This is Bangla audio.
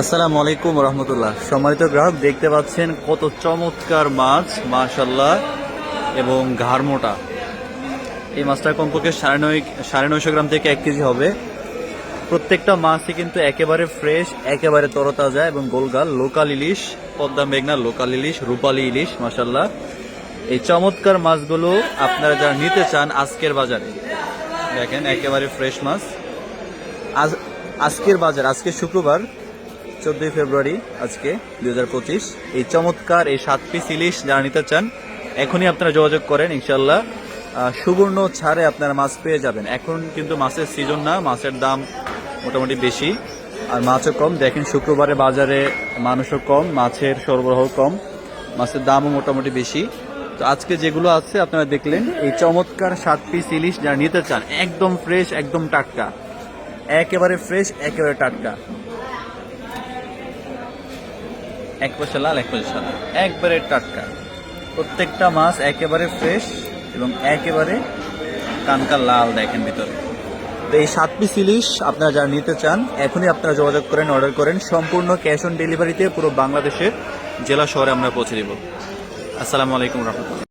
আসসালামু আলাইকুম রহমতুল্লাহ। সম্মানিত গ্রাহক, দেখতে পাচ্ছেন কত চমৎকার মাছ মাশাল্লাহ এবং ঘাড় মোটা। এই মাছটা কমপক্ষে সাড়ে নয়, সাড়ে নয়শো গ্রাম থেকে এক কেজি হবে। প্রত্যেকটা মাছই কিন্তু একেবারে ফ্রেশ একেবারে তরতাজা এবং গোলগাল লোকাল ইলিশ, পদ্মা মেঘনা লোকাল ইলিশ, রূপালী ইলিশ মাশাল্লাহ এই চমৎকার মাছগুলো আপনারা যারা নিতে চান আজকের বাজারে, দেখেন একেবারে ফ্রেশ মাছ। আজ, আজকের বাজার, আজকে শুক্রবার চোদ্দই ফেব্রুয়ারি আজকে দুই হাজার পঁচিশ। এই চমৎকার এই সাত পিস ইলিশ যারা নিতে চান, এখনই আপনারা যোগাযোগ করেন ইনশাল্লাহ সুবর্ণ ছাড়ে আপনারা মাছ পেয়ে যাবেন। এখন কিন্তু মাছের সিজন না, মাছের দাম মোটামুটি বেশি, আর মাছও কম। দেখেন শুক্রবারে বাজারে মানুষও কম, মাছের সরবরাহ কম, মাছের দামও মোটামুটি বেশি। তো আজকে যেগুলো আছে আপনারা দেখলেন, এই চমৎকার সাত পিস ইলিশ যারা নিতে চান, একদম ফ্রেশ একদম টাটকা। একেবারে ফ্রেশ একেবারে টাটকা। এক পয়সা লাল, এক পয়সা সাদা। একবারে টাটকা। প্রত্যেকটা মাছ একেবারে ফ্রেশ এবং একেবারে কানকা লাল দেখেন ভিতরে। তো এই সাত পিস ইলিশ আপনারা যারা নিতে চান, এখনই আপনারা যোগাযোগ করেন অর্ডার করেন। সম্পূর্ণ ক্যাশ অন ডেলিভারিতে পুরো বাংলাদেশের জেলা শহরে আমরা পৌঁছে দিব। আসসালামু আলাইকুম রহমতুল্লাহ।